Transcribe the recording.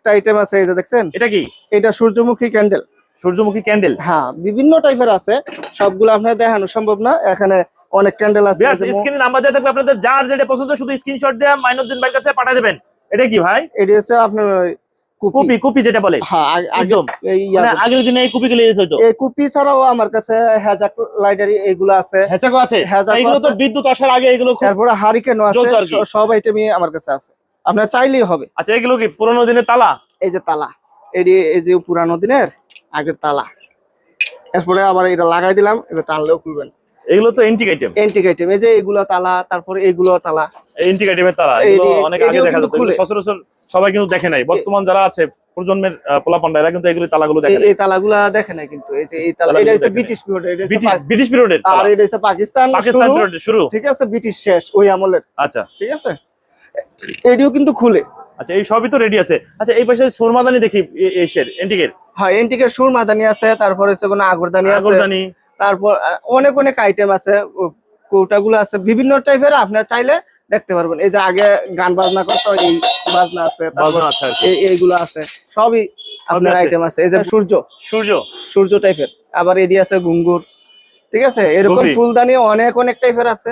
একটা আইটেম আছে এই যে দেখছেন? এটা কি? এটা সূর্যমুখী ক্যান্ডেল সূর্যমুখী ক্যান্ডেল হ্যাঁ বিভিন্ন টাইপের আছে। সবগুলো আপনার দেখানো সম্ভব না। এখানে অনেক ক্যান্ডেল আছে স্ক্রিনে নাম্বার দেওয়া থাকবে আপনাদের। যার যেটা পছন্দ শুধু স্ক্রিনশট দিয়ে মাইনুদ্দিন ভাইয়ের কাছে পাঠিয়ে দেবেন। এটা কি ভাই? এটি হচ্ছে আপনার কুপি। কুপি যেটা বলে। হ্যাঁ একদম। মানে আগের দিনে এই কুপি গুলো হইতো। এই কুপি ছাড়াও আমার কাছে হ্যাজাক লাইটারি এগুলো আছে। হেঁচাকো আছে? এগুলো তো বিদ্যুৎ আসার আগে এগুলো তারপরে হারিকেনও আছে। সব আইটেমই আমার কাছে আছে। আপনার চাইলেই হবে। আচ্ছা এগুলো কি পুরোনো দিনের তালা? এই যে তালা এটি এই যে পুরানো দিনের আগের তালা। এরপরে আবার এটা লাগাই দিলাম এটা টানলেও খুলবেন। এগুলো তো এন্টিক আইটেম এন্টিক আইটেম এই যে এগুলো তালা তারপরে এগুলো তালা। এন্টিক আইটেমের তালা এগুলো অনেক আগে দেখা যেত খুলে। সচরাচর সবাই কিন্তু দেখে নাই। বর্তমান যারা আছে প্রজন্মের পোলাপান্ডা এরা কিন্তু এগুলো তালাগুলো দেখে এই- তালাগুলা দেখে না কিন্তু এই যে এই তালা এটা হচ্ছে ব্রিটিশ পিরিয়ড এটা ব্রিটিশ পিরিয়ডের আর এটা হচ্ছে পাকিস্তান পাকিস্তান শুরু। ঠিক আছে ব্রিটিশ শেষ ওই আমলের। আচ্ছা। ঠিক আছে? এটিও কিন্তু খুলে। আচ্ছা এই সবই তো রেডি আছে। আচ্ছা এই পাশে সুরমাদানি দেখি এসের এন্টিকের। হ্যাঁ এন্টিকের সুর মাদানি আছে তারপর হচ্ছে কোনো আগরদানি আছে। আগরদানি। তারপর অনেক অনেক আইটেম আছে কৌটাগুলো আছে বিভিন্ন টাইপের আপনার চাইলে দেখতে পারবেন। এই যে আগে গান বাজনা করতো এই বাজনা আছে বাজনা আছে এই- এইগুলো আছে সবই আপনার আইটেম আছে। এই যে সূর্য। সূর্য। সূর্য টাইপের আবার এডি আছে ঘুঙ্গুর ঠিক আছে? এরকম ফুলদানি অনেক অনেক টাইপের আছে।